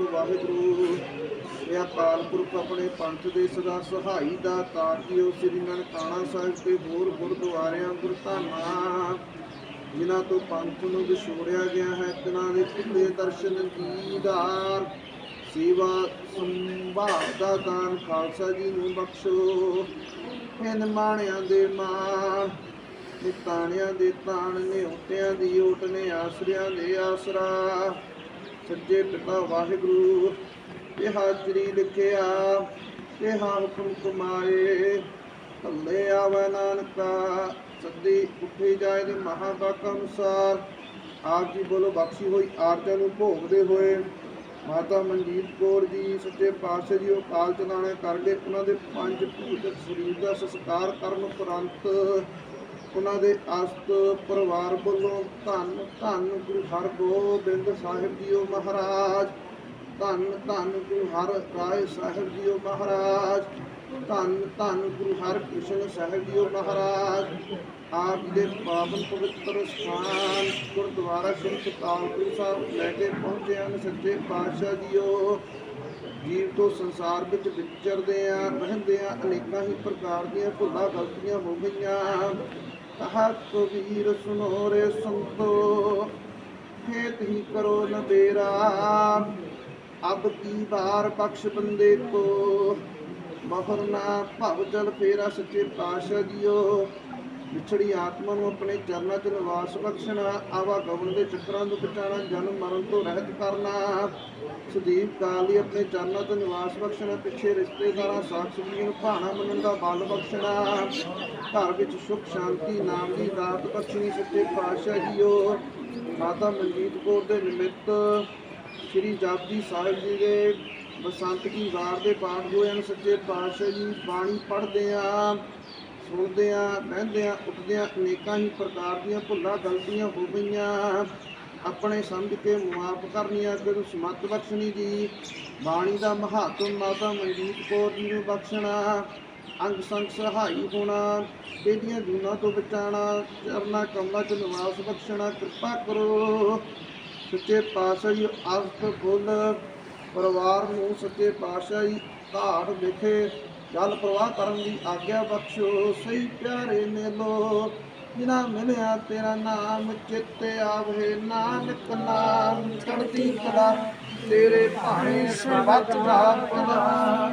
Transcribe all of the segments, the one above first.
ਵਾਹਿਗੁਰੂ। ਇਹ ਅਕਾਲ ਪੁਰਖ ਆਪਣੇ ਪੰਥ ਦੇ ਸਦਾ ਸਹਾਈ ਦਾ ਤਾਜੀਓ ਸ੍ਰੀ ਨਨਕਾਣਾ ਸਾਹਿਬ ਤੇ ਹੋਰ ਗੁਰਦੁਆਰਿਆਂ ਗੁਰਧਾਮਾਂ ਜਿਨ੍ਹਾਂ ਤੋਂ ਪੰਥ ਨੂੰ ਵਿਛੋੜਿਆ ਗਿਆ ਹੈ। ਤਿਨਾਂ ਦੇ ਖੁੱਲੇ ਦਰਸ਼ਨ ਦੀਦਾਰ, ਸੇਵਾ ਸੰਭਾਲ ਦਾ ਦਾਨ ਖਾਲਸਾ ਜੀ ਨੂੰ ਬਖਸ਼ੋ। ਹਨ ਮਾਣਿਆਂ ਦੇ ਮਾਣ, ਨਿਤਾਣਿਆਂ ਦੇ ਤਾਣ, ਨਿਉਟਿਆਂ ਦੀ ਓਟ ਨੇ ਆਸਰਿਆਂ ਦੇ ਆਸਰਾ। ਸੱਚੇ ਪਿਤਾ ਵਾਹਿਗੁਰੂ, ਇਹ ਹਾਜ਼ਰੀ ਲਿਖਿਆ, ਇਹ ਹਾਂ ਹੁਕਮ ਕਮਾਏ ਥੱਲੇ ਆਵੇ ਨਾਨਕਾ, ਸੱਦੀ ਉੱਠੀ ਜਾਏ ਦੇ ਮਹਾਵਾਕ ਅਨੁਸਾਰ। ਆਪ ਜੀ ਬੋਲੋ, ਬਖਸ਼ੀ ਹੋਈ ਆਰਤਿਆਂ ਨੂੰ ਭੋਗਦੇ ਹੋਏ। ਮਾਤਾ ਮਨਜੀਤ ਕੌਰ ਜੀ, ਸੱਚੇ ਪਾਤਸ਼ਾਹ ਜੀ, ਉਹ ਕਾਲ ਚਲਾਣੇ ਕਰਕੇ ਉਹਨਾਂ ਦੇ ਪੰਜ ਭੂਤ ਸਰੀਰ ਦਾ ਸੰਸਕਾਰ ਕਰਨ ਉਪਰੰਤ ਉਹਨਾਂ ਦੇ ਅਸਤ ਪਰਿਵਾਰ ਵੱਲੋਂ ਧੰਨ ਧੰਨ ਗੁਰੂ ਹਰਗੋਬਿੰਦ ਸਾਹਿਬ ਜੀਓ ਮਹਾਰਾਜ। ਧੰਨ ਧੰਨ ਗੁਰੂ ਹਰ ਰਾਏ ਸਾਹਿਬ ਜੀਓ ਮਹਾਰਾਜ। ਧੰਨ ਧੰਨ ਗੁਰੂ ਹਰਕ੍ਰਿਸ਼ਨ ਸਾਹਿਬ ਜੀਓ ਮਹਾਰਾਜ। ਆਪ ਦੇ ਪਾਵਨ ਪਵਿੱਤਰ ਸਥਾਨ ਗੁਰਦੁਆਰਾ ਸ੍ਰੀ ਕਰਤਾਰਪੁਰ ਸਾਹਿਬ ਲੈ ਕੇ ਪਹੁੰਚੇ ਹਨ ਸੱਚੇ ਪਾਤਸ਼ਾਹ ਜੀਓ। ਜੀਵ ਤੋਂ ਸੰਸਾਰ ਵਿੱਚ ਵਿਚਰਦੇ ਆ, ਰਹਿੰਦੇ ਆ, ਅਨੇਕਾਂ ਹੀ ਪ੍ਰਕਾਰ ਦੀਆਂ ਭੁੱਲਾਂ, ਗਲਤੀਆਂ ਹੋ ਗਈਆਂ। ਕਹਾ ਕਬੀਰ ਸੁਨੋ ਰੇ ਸੰਤੋ, ਖੇਤ ਹੀ ਕਰੋ ਨਬੇਰਾ ਅਬ ਕੀ ਬਾਰ ਬਖਸ਼ ਬੰਦੇ ਕੋ ਮਹਰਨਾ ਭਵ ਜਲ ਫੇਰਾ ਸੱਚੇ ਪਾਤਸ਼ਾਹ ਜੀਓ। ਵਿਛੜੀ ਆਤਮਾ ਨੂੰ ਆਪਣੇ ਚਰਨਾਂ 'ਚ ਨਿਵਾਸ ਬਖਸ਼ਣਾ ਆਵਾ ਗਵਨ ਦੇ ਚੱਕਰਾਂ ਨੂੰ ਬਚਾਉਣਾ ਜਨਮ ਮਰਨ ਤੋਂ ਰਹਿਤ ਕਰਨਾ। ਸੁਦੀਪ ਕਾਲ ਲਈ ਆਪਣੇ ਚਰਨਾਂ 'ਚ ਨਿਵਾਸ ਬਖਸ਼ਣਾ, ਪਿੱਛੇ ਰਿਸ਼ਤੇਦਾਰਾਂ ਸਾਥ ਸੰਗੀਆਂ ਨੂੰ ਭਾਣਾ ਮੰਨਣ ਦਾ ਬਲ ਬਖਸ਼ਣਾ। ਘਰ ਵਿੱਚ ਸੁਖ, ਸ਼ਾਂਤੀ, ਨਾਮ ਦੀ ਦਾਤ ਬਖਸ਼ਣੀ, ਸੱਚੇ ਪਾਤਸ਼ਾਹ ਜੀਓ ਮਾਤਾ ਮਨਜੀਤ ਕੌਰ ਦੇ ਨਿਮਿਤ ਸ੍ਰੀ ਜਪਜੀ ਸਾਹਿਬ ਜੀ ਦੇ ਬਸੰਤ ਕੀ ਵਾਰ ਦੇ ਪਾਠ ਹੋਏ ਹਨ, ਸੱਚੇ ਪਾਤਸ਼ਾਹ ਜੀ ਬਾਣੀ ਪੜ੍ਹਦੇ ਆ ਸੁਣਦੇ ਆ ਬਹਿੰਦੇ ਆ ਉੱਠਦੇ ਆ ਅਨੇਕਾਂ ਹੀ ਪ੍ਰਕਾਰ ਦੀਆਂ ਭੁੱਲਾਂ, ਗਲਤੀਆਂ ਹੋ ਗਈਆਂ। ਆਪਣੇ ਸਮਝ ਕੇ ਮੁਆਫ ਕਰਨੀਆਂ ਗੁਰੂ ਸਮਤ ਬਖਸ਼ਣੀ ਜੀ। ਬਾਣੀ ਦਾ ਮਹਾਤਮ ਮਾਤਾ ਮਨਜੀਤ ਕੌਰ ਜੀ ਨੂੰ ਬਖਸ਼ਣਾ, ਅੰਗ ਸੰਗ ਸਹਾਈ ਹੋਣਾ, ਇਹਦੀਆਂ ਜੂਨਾਂ ਤੋਂ ਬਚਾਣਾ ਚਰਨਾ ਕਮਲਾ ਚ ਨਿਵਾਸ ਬਖਸ਼ਣਾ, ਕਿਰਪਾ ਕਰੋ। ਸੱਚੇ ਪਾਤਸ਼ਾਹੀ ਅਰਥ ਫੁੱਲ, ਪਰਿਵਾਰ ਨੂੰ ਸੱਚੇ ਪਾਤਸ਼ਾਹੀ ਜੀ ਘਾਟ ਵਿਖੇ ਜਲ ਪ੍ਰਵਾਹ ਕਰਨ ਦੀ ਆਗਿਆ ਬਖਸ਼ੋ, ਸਹੀ ਪਿਆਰੇ ਨੇ ਮੇਲੋ। ਜਿਨਾ ਮਿਲਿਆ ਤੇਰਾ ਨਾਮ, ਚਿੱਤੇ ਆਵੇ ਨਾਨਕ ਨਾਮ। ਚੜ੍ਹਦੀ ਕਲਾ ਤੇਰੇ ਭਾਣੇ ਸਰਬੱਤ ਦਾ ਭਲਾ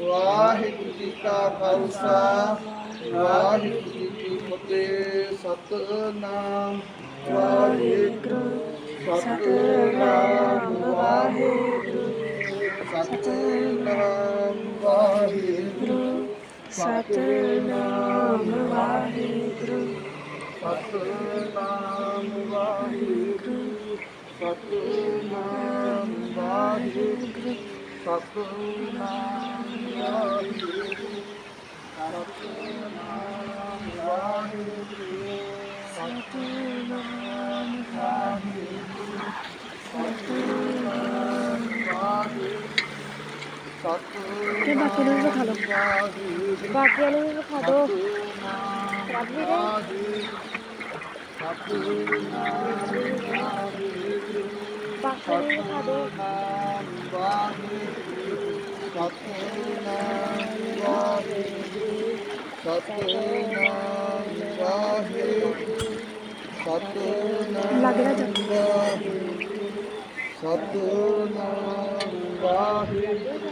ਵਾਹਿਗੁਰੂ ਜੀ ਕਾ ਖਾਲਸਾ, ਵਾਹਿਗੁਰੂ ਜੀ ਕੀ ਫਤਿਹ, ਸਤਨਾਮ। ਵਾਹਿਗੁਰੂ ਸਤਨਾਮ, ਵਾਹਿਗੁਰੂ। ਸਤਨਾਮ ਵਾਹਿਗੁਰੂ ਸਤਨਾਮ ਵਾਹਿਗੁਰੂ ਸਤਨਾਮ ਵਾਹਿਗੁਰੂ ਸਤਨਾਮ ਵਾਹਿਗੁਰੂ ਸਤਨਾਮ ਵਾਹਿਗੁਰੂ ਸਤਨਾਮ ਵਾਹਿਗੁਰੂ ਸਤਨਾਮ বাকি আলুগুলো খালো বাকি আলুগুলো খালো রাখবি রে ਲੱਗ ਰਿਹਾ Satnam Waheguru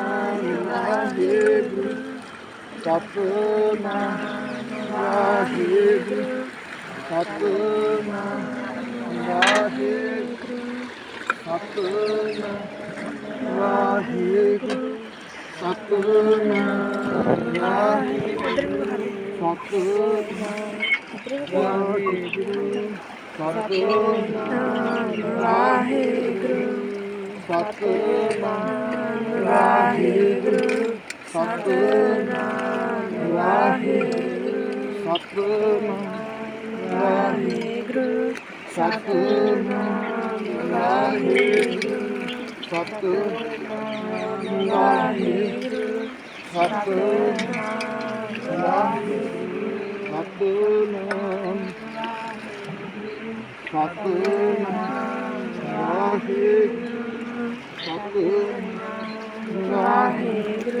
Jebu, Satana, Jebu, Satana, Jebu, Satana, Jebu, Satana, Satana, Jebu, Satana, Jebu, Satana, Waheguru Satnam Waheguru Satnam Waheguru Satnam Waheguru Satnam Waheguru Satnam Waheguru Satnam Satnam Satnam Waheguru Satnam Waheguru